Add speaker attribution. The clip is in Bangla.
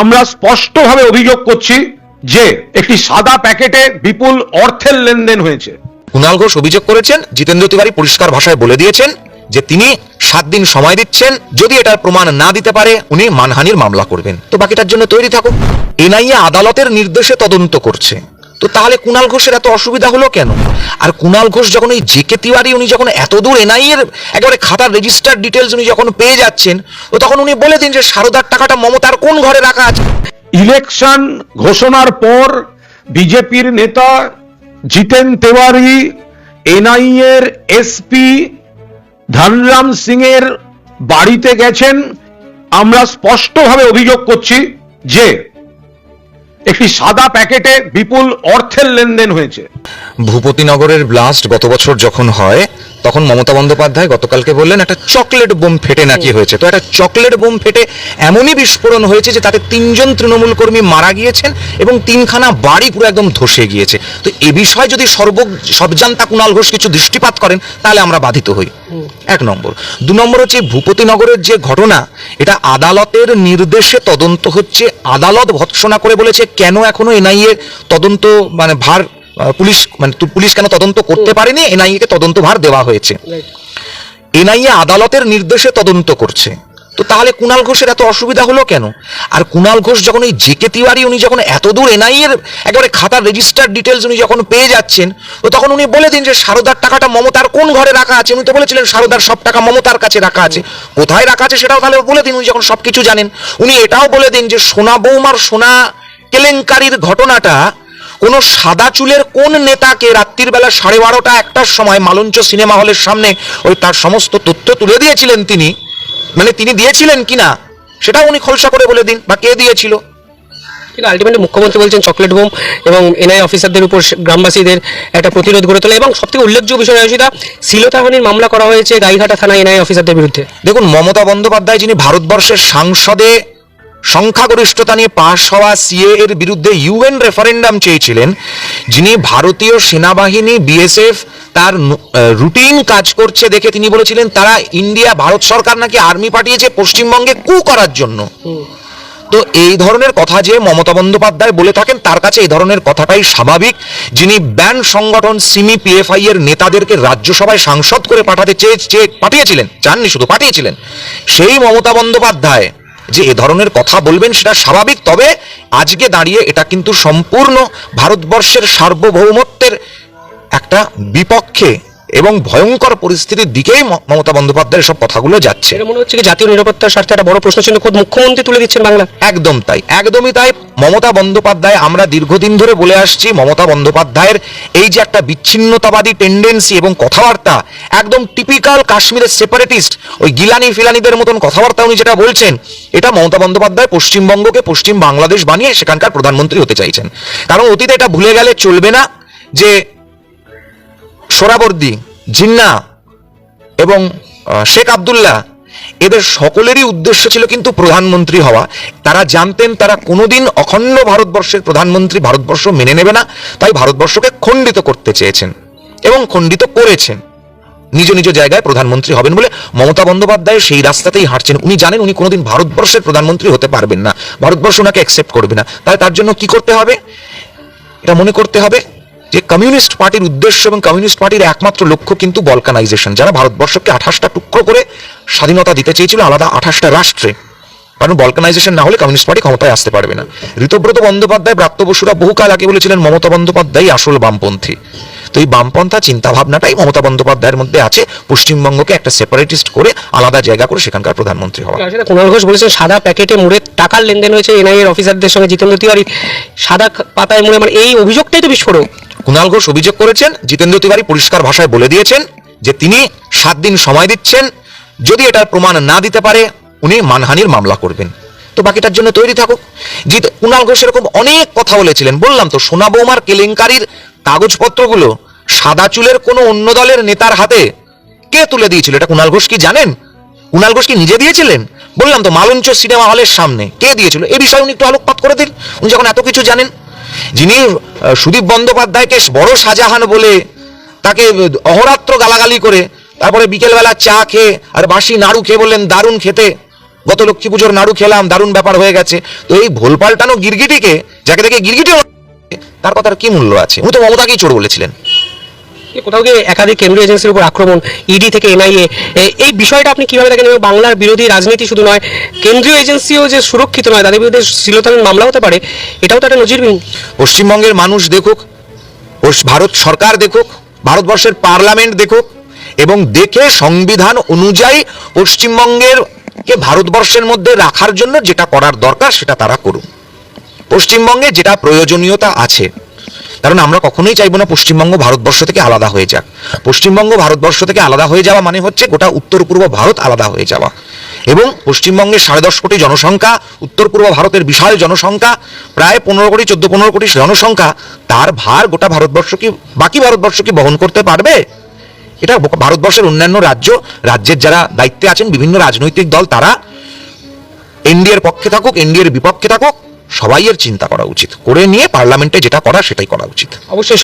Speaker 1: আমরা স্পষ্টভাবে অভিযোগ করছি যে একটি সাদা প্যাকেটে বিপুল অর্থের লেনদেন হয়েছে।
Speaker 2: কুণাল ঘোষ অভিযোগ করেছেন, জিতেন্দ্র তিওয়ারি পরিষ্কার ভাষায় বলে দিয়েছেন যে তিনি সাত দিন সময় দিচ্ছেন, যদি এটার প্রমাণ না দিতে পারে, উনি মানহানির মামলা করবেন। তো বাকিটার জন্য তৈরি থাকুক। এনআইএ আদালতের নির্দেশে তদন্ত করছে। তো তাহলে কুণাল ঘোষের এত অসুবিধা হলো কেন? আর কুণাল ঘোষ যখন ওই জেকে তিওয়ারি উনি যখন এত দূর এনআইএ এর একেবারে খাতার রেজিস্টার ডিটেলস উনি যখন পেয়ে যাচ্ছেন, তো তখন উনি বলে দিন যে সারদার টাকাটা মমতার কোন ঘরে রাখা আছে?
Speaker 1: ইলেকশন ঘোষণার পর বিজেপির নেতা জিতেন তেওয়ারি, এনআইএর এসপি ধনরাম সিং এর বাড়িতে গেছেন। আমরা স্পষ্টভাবে অভিযোগ করছি যে একটি সাদা প্যাকেটে বিপুল অর্থের লেনদেন হয়েছে।
Speaker 2: ভূপতিনগরের ব্লাস্ট গত বছর যখন হয় তখন মমতা বন্দ্যোপাধ্যায় গতকালকে বললেন একটা চকলেট বোম ফেটে নাকি হয়েছে? তো একটা চকলেট বোম ফেটে এমনই বিস্ফোরণ হয়েছে যে তাতে তিনজন তৃণমূল কর্মী মারা গিয়েছেন এবং তিনখানা বাড়ি পুরো একদম ধসে গিয়েছে। তো এ বিষয়ে যদি সর্ব সবজান্তা কুণাল ঘোষ কিছু দৃষ্টিপাত করেন তাহলে আমরা বাধিত হই। এক নম্বর। দু নম্বর হচ্ছে ভূপতিনগরের যে ঘটনা এটা আদালতের নির্দেশে তদন্ত হচ্ছে। আদালত ভৎসনা করে বলেছে কেন এখনও এনআইএ তদন্ত মানে ভার পুলিশ মানে পুলিশ কেন তদন্ত করতে পারেনি? এনআইএ কে তদন্ত ভার দেওয়া হয়েছে। এনআইএ আদালতের নির্দেশে তদন্ত করছে। তো তাহলে কুণাল ঘোষের এত অসুবিধা হলো কেন? আর কুণাল ঘোষ যখন ওই জেকে তিওয়ারি উনি যখন এত দূর এনআইএ এর একেবারে খাতার রেজিস্টার ডিটেলস উনি যখন পেয়ে যাচ্ছেন তো তখন উনি বলে দিন যে সারদার টাকাটা মমতার কোন ঘরে রাখা আছে? উনি তো বলেছিলেন সারদার সব টাকা মমতার কাছে রাখা আছে। কোথায় রাখা আছে সেটাও তাহলে বলে দিন উনি যখন সবকিছু জানেন। উনি এটাও বলে দিন যে সোনা বৌমার সোনা কেলেঙ্কারির ঘটনাটা কোন সাদা চুলের কোন নেতাকে রাত্রির বেলা সাড়ে বারোটা একটার সময় মালঞ্চ সিনেমা হলের সামনে ওই তার সমস্ত তথ্য তুলে দিয়েছিলেন তিনি? মানে তিনি দিয়েছিলেন কিনা সেটাও উনি খোলসা করে বলে দিন বা কে দিয়েছিল?
Speaker 3: কিন্তু আলটিমেটলি মুখ্যমন্ত্রী বলছেন চকলেট বোম এবং এনআই অফিসারদের উপর গ্রামবাসীদের একটা প্রতিরোধ গড়ে তোলা এবং সবথেকে উল্লেখযোগ্য বিষয় রয়েছে শ্লীলতাহানির মামলা করা হয়েছে গাইঘাটা থানায় এনআই অফিসারদের বিরুদ্ধে।
Speaker 2: দেখুন মমতা বন্দ্যোপাধ্যায় যিনি ভারতবর্ষের সংসদে সংখ্যাগরিষ্ঠতা নিয়ে পাশ হওয়া সিএ এর বিরুদ্ধে ইউএন রেফারেন্ডাম চেয়েছিলেন, যিনি ভারতীয় সেনাবাহিনী, বিএসএফ তার রুটিন কাজ করছে দেখে তিনি বলেছিলেন, তারা ইন্ডিয়া, ভারত সরকার নাকি আর্মি পাঠিয়েছে পশ্চিমবঙ্গে কু করার জন্য। তো এই ধরনের কথা যে মমতা বন্দ্যোপাধ্যায় বলে থাকেন, তার কাছে এই ধরনের কথাটাই স্বাভাবিক, যিনি ব্যান্ড সংগঠন সিমি পিএফআই এর নেতাদেরকে রাজ্যসভায় সাংসদ করে পাঠাতে চেয়ে চেয়ে পাঠিয়েছিলেন, চাননি, শুধু পাঠিয়েছিলেন, সেই মমতা বন্দ্যোপাধ্যায় যে এ ধরনের কথা বলবেন সেটা স্বাভাবিক, তবে আজকে দাঁড়িয়ে এটা কিন্তু সম্পূর্ণ ভারতবর্ষের সার্বভৌমত্বের একটা বিপক্ষে এবং ভয়ঙ্কর পরিস্থিতির দিকেই মমতা বন্দ্যোপাধ্যায়ের সব কথাগুলো যাচ্ছে।
Speaker 3: মনে হচ্ছে জাতীয় নিরাপত্তার স্বার্থে একটা বড় প্রশ্ন চিহ্ন খোদ মুখ্যমন্ত্রী তুলে দিচ্ছেন বাংলা।
Speaker 2: একদম তাই একদমই তাই। মমতা বন্দ্যোপাধ্যায় আমরা দীর্ঘদিন ধরে বলে আসছি মমতা বন্দ্যোপাধ্যায়ের এই যে একটা বিচ্ছিন্নতাবাদী টেন্ডেন্সি এবং কথাবার্তা একদম টিপিক্যাল কাশ্মীরের সেপারেটিস্ট ওই গিলানি ফিলানিদের মতন কথাবার্তা উনি যেটা বলছেন এটা মমতা বন্দ্যোপাধ্যায় পশ্চিমবঙ্গকে পশ্চিম বাংলাদেশ বানিয়ে সেখানকার প্রধানমন্ত্রী হতে চাইছেন। কারণ অতীতে এটা ভুলে গেলে চলবে না যে সোরাবর্দি জিন্না এবং শেখ আবদুল্লাহ, এদের সকলেরই উদ্দেশ্য ছিল কিন্তু প্রধানমন্ত্রী হওয়া। তারা জানতেন তারা কোনোদিন অখণ্ড ভারতবর্ষের প্রধানমন্ত্রী ভারতবর্ষ মেনে নেবে না, তাই ভারতবর্ষকে খণ্ডিত করতে চেয়েছেন এবং খণ্ডিত করেছেন। নিজ নিজ জায়গায় প্রধানমন্ত্রী হবেন বলে মমতা বন্দ্যোপাধ্যায় সেই রাস্তাতেই হাঁটছেন। উনি জানেন উনি কোনোদিন ভারতবর্ষের প্রধানমন্ত্রী হতে পারবেন না, ভারতবর্ষ ওনাকে অ্যাকসেপ্ট করবে না। তাই তার জন্য কি করতে হবে? এটা মনে করতে হবে যে কমিউনিস্ট পার্টির উদ্দেশ্য এবং কমিউনিস্ট পার্টির একমাত্র লক্ষ্য কিন্তু বলকানাইজেশন, যারা ভারতবর্ষকে আঠাশটা টুকরো করে স্বাধীনতা দিতে চেয়েছিল, আলাদা আঠাশটা রাষ্ট্রে। কারণ বলকানাইজেশন না হলে কমিউনিস্ট পার্টি ক্ষমতায় আসতে পারবে না। ঋতব্রত বন্দ্যোপাধ্যায় প্রাপ্ত বসুরা বহুকাল আগে বলেছিলেন, মমতা বন্দ্যোপাধ্যায় আসল বামপন্থী। তো এই বামপন্থা চিন্তা ভাবনাটাই মমতা বন্দ্যোপাধ্যায়ের মধ্যে আছে। পশ্চিমবঙ্গকে একটা সেপারেটিস্ট করে আলাদা জায়গা করে সেখানকার প্রধানমন্ত্রী হওয়া।
Speaker 3: কুণাল ঘোষ বলেছেন সাদা প্যাকেটে মুড়ে টাকার লেনদেন হয়েছে এনআই এর অফিসারদের সঙ্গে জিতেন্দ্র তিওয়ারি সাদা পাতায় মুড়ে মানে এই অভিযোগটাই তো বিস্ফোরক।
Speaker 2: কুণাল ঘোষ অভিযোগ করেছেন জিতেন্দ্র তিওয়ারি পরিষ্কার ভাষায় বলে দিয়েছেন যে তিনি সাত দিন সময় দিচ্ছেন যদি এটার প্রমাণ না দিতে পারে উনি মানহানির মামলা করবেন। তো বাকিটার জন্য তৈরি থাকুক। জিত কুণাল ঘোষ এরকম অনেক কথা বলেছিলেন বললাম তো সোনা বৌমার কেলেঙ্কারির কাগজপত্রগুলো সাদা চুলের কোনো অন্য দলের নেতার হাতে কে তুলে দিয়েছিল? এটা কুণাল ঘোষ কি জানেন? কুণাল ঘোষ কি নিজে দিয়েছিলেন? বললাম তো, মালঞ্চ সিনেমা হলের সামনে কে দিয়েছিল? এ বিষয়ে উনি একটু আলোকপাত করে দিন। উনি যখন এত কিছু জানেন, যিনি সুদীপ বন্দ্যোপাধ্যায়কে বড় শাহজাহান বলে তাকে অহরাত্র গালাগালি করে, তারপরে বিকেলবেলা চা খেয়ে আর বাসি নাড়ু খেয়ে বললেন, দারুণ খেতে। গত লক্ষ্মী পুজোর নাড়ু খেলাম, দারুণ ব্যাপার হয়ে গেছে। তো এই ভোল পাল্টানো গিরগিটিকে, যাকে দেখে গিরগিটি তার কথার কি মূল্য আছে? উনি তো মমতাকেই চোর বলেছিলেন।
Speaker 3: কোথাও গিয়ে একাধিক কেন্দ্রীয় এজেন্সির উপর আক্রমণ ইডি থেকে এনআইএ এই বিষয়টা আপনি কীভাবে দেখেন? বাংলার বিরোধী রাজনীতি শুধু নয়, কেন্দ্রীয় এজেন্সিও যে সুরক্ষিত নয়, তাদের বিরুদ্ধে শ্লীলতাহানির মামলা হতে পারে, এটাও তো একটা নজিরবিহীন
Speaker 2: পশ্চিমবঙ্গের মানুষ দেখুক ভারত সরকার দেখুক, ভারতবর্ষের পার্লামেন্ট দেখুক, এবং দেখে সংবিধান অনুযায়ী পশ্চিমবঙ্গের কে ভারতবর্ষের মধ্যে রাখার জন্য যেটা করার দরকার সেটা তারা করুন পশ্চিমবঙ্গে যেটা প্রয়োজনীয়তা আছে কারণ আমরা কখনোই চাইব না পশ্চিমবঙ্গ ভারতবর্ষ থেকে আলাদা হয়ে যাক। পশ্চিমবঙ্গ ভারতবর্ষ থেকে আলাদা হয়ে যাওয়া মানে হচ্ছে গোটা উত্তর পূর্ব ভারত আলাদা হয়ে যাওয়া। এবং পশ্চিমবঙ্গের সাড়ে দশ কোটি জনসংখ্যা উত্তর পূর্ব ভারতের বিশাল জনসংখ্যা, প্রায় পনেরো কোটি, চোদ্দ, পনেরো কোটি জনসংখ্যা, তার ভার গোটা ভারতবর্ষ কি, বাকি ভারতবর্ষ কি বহন করতে পারবে? এটা ভারতবর্ষের অন্যান্য রাজ্য, রাজ্যের যারা দায়িত্বে আছেন বিভিন্ন রাজনৈতিক দল, তারা এনডিএর পক্ষে থাকুক, এনডিএর বিপক্ষে থাকুক সবাই এর চিন্তা করা উচিত। করে নিয়ে পার্লামেন্টে যেটা করা সেটাই করা উচিত।
Speaker 3: অবশ্যই